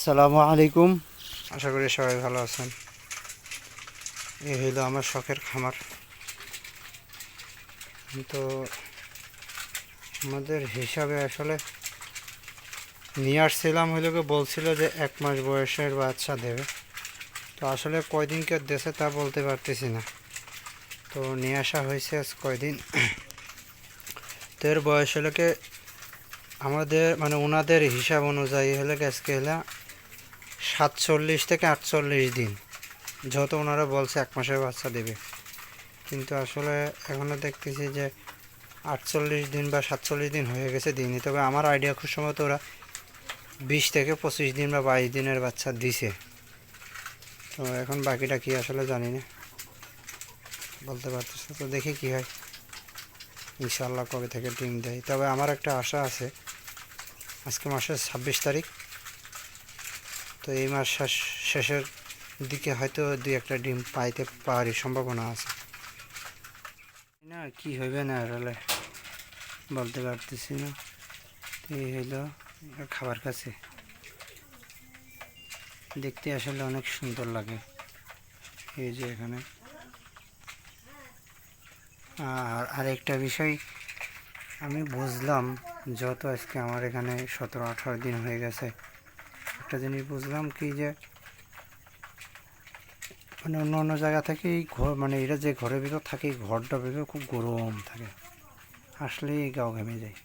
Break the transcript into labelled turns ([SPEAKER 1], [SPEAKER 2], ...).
[SPEAKER 1] আসসালামু আলাইকুম। আশা করি সবাই ভালো আছেন। এই হইল আমার শখের খামার। তো আমাদের হিসাবে আসলে নিয়ে আসছিলাম হইল কি বলছিল যে এক মাস বয়সের বাচ্চা দেবে। তো আসলে কয়দিনকে দেশে তা বলতে পারতেছি না। তো নিয়ে আসা হয়েছে আজ কয়দিন। তো এর বয়স হলো আমাদের মানে ওনাদের হিসাব অনুযায়ী হলে আজকে হলে সাতচল্লিশ থেকে আটচল্লিশ দিন। যত ওনারা বলছে এক মাসের বাচ্চা দেবে। কিন্তু আসলে এখনও দেখতেছি যে আটচল্লিশ দিন বা সাতচল্লিশ দিন হয়ে গেছে দিনই। তবে আমার আইডিয়া খুব সম্ভবত ওরা বিশ থেকে পঁচিশ দিন বা বাইশ দিনের বাচ্চা দিছে। তো এখন বাকিটা কি আসলে জানি না। বলতে পারতেছে তো দেখি কি হয়। ইনশাল্লাহ কবে থেকে ডিম দেয়। তবে আমার একটা আশা আছে। আজকে মাসের ছাব্বিশ তারিখ। তো এই মাস শেষ- শেষের দিকে হয়তো দুই একটা ডিম পাইতে পারি সম্ভাবনা আছে। না, কি হইবে না আসলে বলতে পারতেছি না। এই এর খাবার কাছে দেখতে আসলে অনেক সুন্দর লাগে। এই যে এখানে। আর আরেকটা বিষয়, আমি বুঝলাম যত আজকে আমার এখানে সতেরো আঠারো দিন হয়ে গেছে। একটা জিনিস বুঝলাম কি যে মানে অন্য অন্য জায়গা থেকে এই ঘর মানে এরা যে ঘরের ভিতর থাকে ঘরটা ভেবে খুব গরম থাকে। আসলেই গাও ঘেমে যায়।